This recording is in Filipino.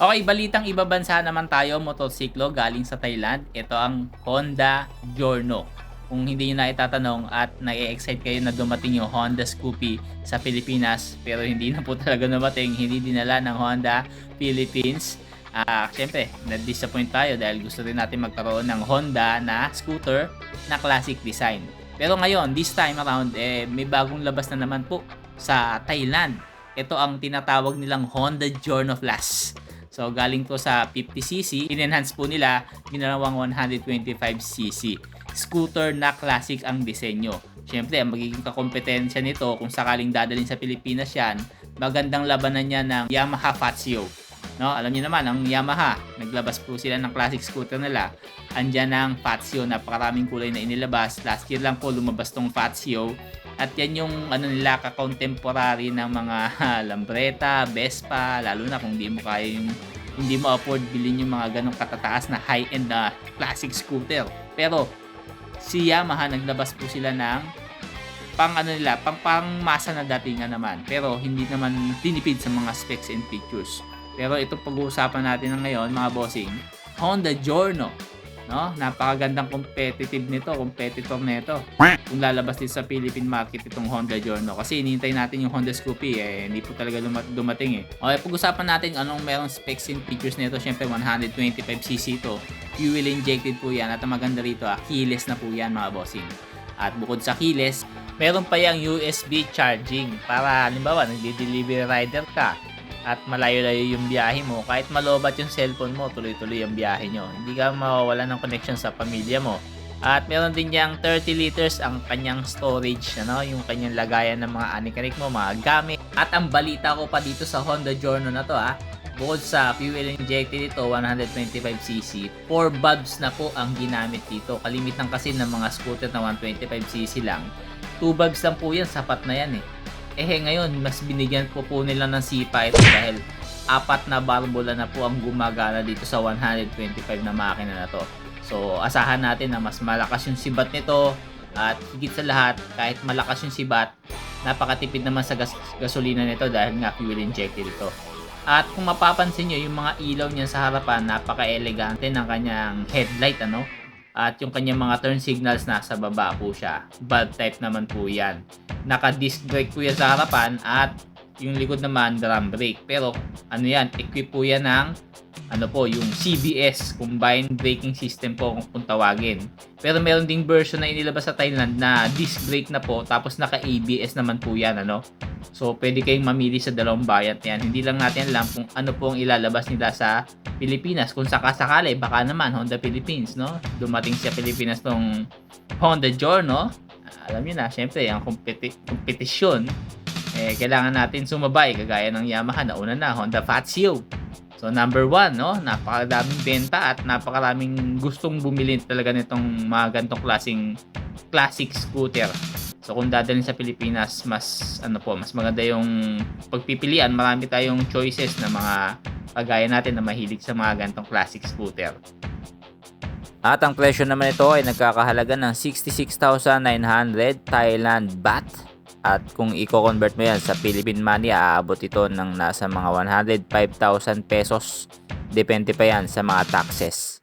Okay, balitang iba bansa naman tayo, motorsiklo galing sa Thailand. Ito ang Honda Giorno. Kung hindi nyo na itatanong at na-excite kayo na dumating yung Honda Scoopy sa Pilipinas, pero hindi na po talaga dumating, hindi dinala ng Honda Philippines. Ah, syempre, na-disappoint tayo dahil gusto rin natin magkaroon ng Honda na scooter na classic design. Pero ngayon, this time around, eh, may bagong labas na naman po sa Thailand. Ito ang tinatawag nilang Honda Giorno Plus. So, galing to sa 50cc. In-enhance po nila, ginawang 125cc. Scooter na classic ang disenyo. Siyempre, magiging kakompetensya nito kung sakaling dadalhin sa Pilipinas yan, magandang labanan niya ng Yamaha Fazio. No, alam niyo naman, ang Yamaha, naglabas po sila ng classic scooter nila. Andyan ang Fazio, napakaraming kulay na inilabas. Last year lang po lumabas tong Fazio. At yan yung ano nila ka-contemporary ng mga Lambretta, Vespa, lalo na kung di mo kaya yung hindi mo afford bilhin yung mga ganong katataas na high-end na classic scooter. Pero si Yamaha naglabas po sila ng pang ano nila, pang pang masa na datingan naman. Pero hindi naman tinipid sa mga specs and features. Pero ito pag-uusapan natin ng ngayon mga bossing, Honda Giorno. No? Napakagandang competitive nito, competitor nito. Kung lalabas din sa Philippine market itong Honda Giorno kasi inintay natin yung Honda Scoopy eh hindi po talaga dumating eh. Okay, pag-usapan natin anong merong specs and features nito. Syempre 125cc to. Fuel injected po yan at ang maganda rito ah, keyless na po yan mga bossing. At bukod sa keyless, meron pa yung USB charging para halimbawa nagde-delivery rider ka at malayo-layo yung biyahe mo, kahit malobat yung cellphone mo, tuloy-tuloy yung biyahe nyo. Hindi ka mawawala ng connection sa pamilya mo. At meron din yang 30 liters ang kanyang storage, ano, yung kanyang lagayan ng mga anikanik mo, mga gamit. At ang balita ko pa dito sa Honda Giorno na to ah, bukod sa fuel injected ito, 125cc, 4 bulbs na po ang ginamit dito. Kalimitan kasi ng mga scooter na 125cc lang. 2 bulbs lang po yan, sapat na yan eh. Eh ngayon, mas binigyan po po nila ng sipa ito dahil apat na barbula na po ang gumagana dito sa 125 na makina na to. So, asahan natin na mas malakas yung sibat nito at higit sa lahat, kahit malakas yung sibat, napakatipid naman sa gas- gasolina nito dahil nga fuel injected ito. At kung mapapansin nyo, yung mga ilaw niya sa harapan, napaka-elegante ng kanyang headlight, ano? At yung kanyang mga turn signals nasa baba po siya. Bulb type naman po yan. Naka-disc brake po yan sa harapan at yung likod naman drum brake. Pero ano yan, equip po yan ng ano po, yung CBS, Combined Braking System po kung, tawagin. Pero meron ding version na inilabas sa Thailand na disc brake na po, tapos naka-ABS naman po yan, ano? So, pwede kayong mamili sa dalawang bayat yan. Hindi lang natin alam kung ano po ang ilalabas nila sa Pilipinas. Kung sakasakali, baka naman Honda Philippines, no? Dumating sa Pilipinas tong Honda Giorno. Alam niyo na, syempre, ang competi- kompetisyon, eh, kailangan natin sumabay, kagaya ng Yamaha na una na, Honda Fazio. So number one, no, napakadaming benta at napakaraming gustong bumili talaga nitong mga gantong klaseng classic scooter. So kung dadalhin sa Pilipinas, mas ano po, mas maganda yung pagpipilian. Marami tayong choices na mga kagaya natin na mahilig sa mga gantong classic scooter. At ang presyo naman ito ay nagkakahalaga ng 66,900 Thailand baht. At kung i-convert mo yan sa Philippine money, aabot ito ng nasa mga 105,000 pesos. Depende pa yan sa mga taxes.